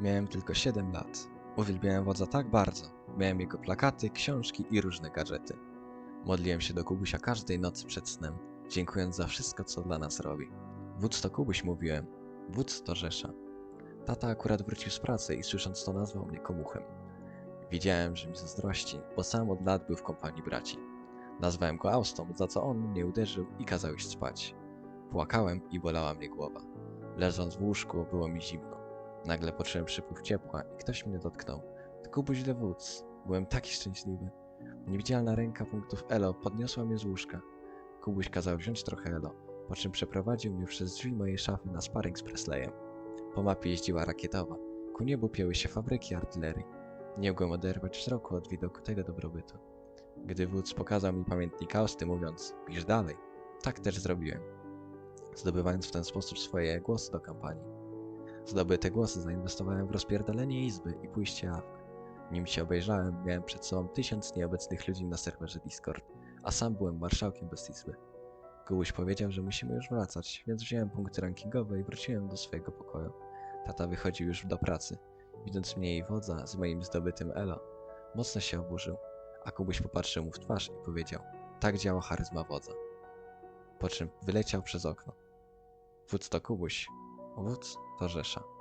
Miałem tylko 7 lat. Uwielbiałem wodza tak bardzo. Miałem jego plakaty, książki i różne gadżety. Modliłem się do Kubusia każdej nocy przed snem, dziękując za wszystko, co dla nas robi. Wódz to Kubuś, mówiłem. Wódz to Rzesza. Tata akurat wrócił z pracy i słysząc to nazwał mnie komuchem. Wiedziałem, że mi zazdrości, bo sam od lat był w kompanii braci. Nazwałem go Austą, za co on mnie uderzył i kazał iść spać. Płakałem i bolała mnie głowa. Leżąc w łóżku było mi zimno. Nagle poczułem przypływ ciepła i ktoś mnie dotknął. To Kubuś de Wódz. Byłem taki szczęśliwy. Niewidzialna ręka punktów Elo podniosła mnie z łóżka. Kubuś kazał wziąć trochę Elo, po czym przeprowadził mnie przez drzwi mojej szafy na sparring z Presleyem. Po mapie jeździła rakietowa. Ku niebu pięły się fabryki artylerii. Nie mogłem oderwać wzroku od widoku tego dobrobytu. Gdy wódz pokazał mi pamiętnik Austy, mówiąc, pisz dalej, tak też zrobiłem, zdobywając w ten sposób swoje głosy do kampanii. Zdobyte głosy zainwestowałem w rozpierdolenie izby i pójście AWK. Nim się obejrzałem, miałem przed sobą tysiąc nieobecnych ludzi na serwerze Discord, a sam byłem marszałkiem bez izby. Kubuś powiedział, że musimy już wracać, więc wziąłem punkty rankingowe i wróciłem do swojego pokoju. Tata wychodził już do pracy. Widząc mnie i wodza z moim zdobytym elo, mocno się oburzył, a Kubuś popatrzył mu w twarz i powiedział: Tak działa charyzma wodza. Po czym wyleciał przez okno. Wódz to Kubuś, wódz to Rzesza.